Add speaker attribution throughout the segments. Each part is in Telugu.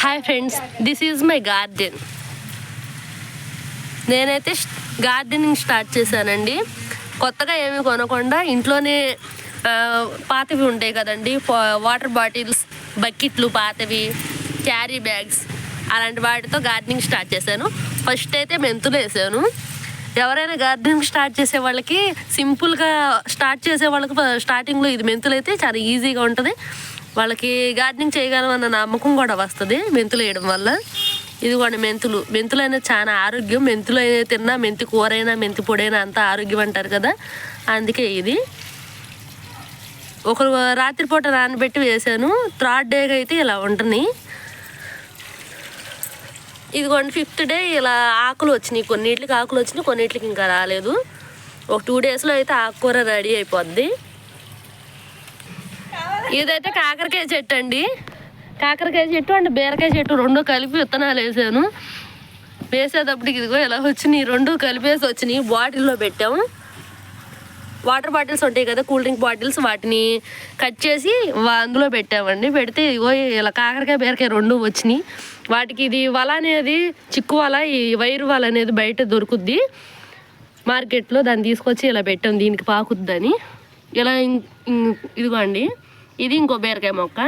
Speaker 1: Hi friends this is my garden నేనైతే గార్డెనింగ్ స్టార్ట్ చేశానండి. కొత్తగా ఏమి కొనకుండా ఇంట్లోనే పాతవి ఉంటాయి కదండి. వాటర్ బాటిల్స్ బకెట్లు పాతవి క్యారీ బ్యాగ్స్ అలాంటి వాటితో గార్డెనింగ్ స్టార్ట్ చేశాను. ఫస్ట్ అయితే మెంతులు వేసాను. ఎవరైనా గార్డెనింగ్ స్టార్ట్ చేసే వాళ్ళకి సింపుల్గా స్టార్ట్ చేసే వాళ్ళకి స్టార్టింగ్లో ఇది మెంతులు అయితే చాలా ఈజీగా ఉంటుంది. వాళ్ళకి గార్డెనింగ్ చేయగలమన్న నమ్మకం కూడా వస్తుంది మెంతులు వేయడం వల్ల. ఇదిగోండి మెంతులు. మెంతులు అనేది చాలా ఆరోగ్యం. మెంతులు అయినా తిన్నా మెంతి కూర అయినా మెంతి పొడైనా అంత ఆరోగ్యం అంటారు కదా. అందుకే ఇది. ఒక రాత్రిపూట నానబెట్టి వేసాను. థర్డ్ డేగా అయితే ఇలా ఉంటుంది. ఇదిగోండి ఫిఫ్త్ డే ఇలా ఆకులు వచ్చినాయి. కొన్నిటికి ఆకులు వచ్చినాయి కొన్నిటికి ఇంకా రాలేదు. ఒక టూ డేస్లో అయితే ఆకుకూర రెడీ అయిపోద్ది. ఇదైతే కాకరకాయ చెట్టు అండి. కాకరకాయ చెట్టు అండ్ బీరకాయ చెట్టు రెండు కలిపి విత్తనాలు వేసాను. వేసేటప్పటికి ఇదిగో ఇలా వచ్చినాయి. రెండు కలిపేసి వచ్చినాయి. బాటిల్లో పెట్టాము. వాటర్ బాటిల్స్ ఉంటాయి కదా కూల్ డ్రింక్ బాటిల్స్ వాటిని కట్ చేసి వా- అందులో పెట్టామండి. పెడితే ఇగో ఇలా కాకరకాయ బీరకాయ రెండు వచ్చినాయి. వాటికి ఇది వల అనేది చిక్కు వల ఈ వైరు వల అనేది బయట దొరుకుద్ది. మార్కెట్లో దాన్ని తీసుకొచ్చి ఇలా పెట్టాం. దీనికి పాకుద్దని. ఇలా ఇం- అండి. ఇది ఇంకో బీరకాయ మొక్క.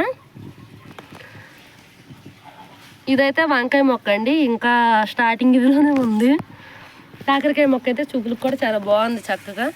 Speaker 1: ఇదైతే వంకాయ మొక్క అండి. ఇంకా స్టార్టింగ్ ఇదిలోనే ఉంది. కాకరకాయ మొక్క అయితే చూపులకు కూడా చాలా బాగుంది చక్కగా.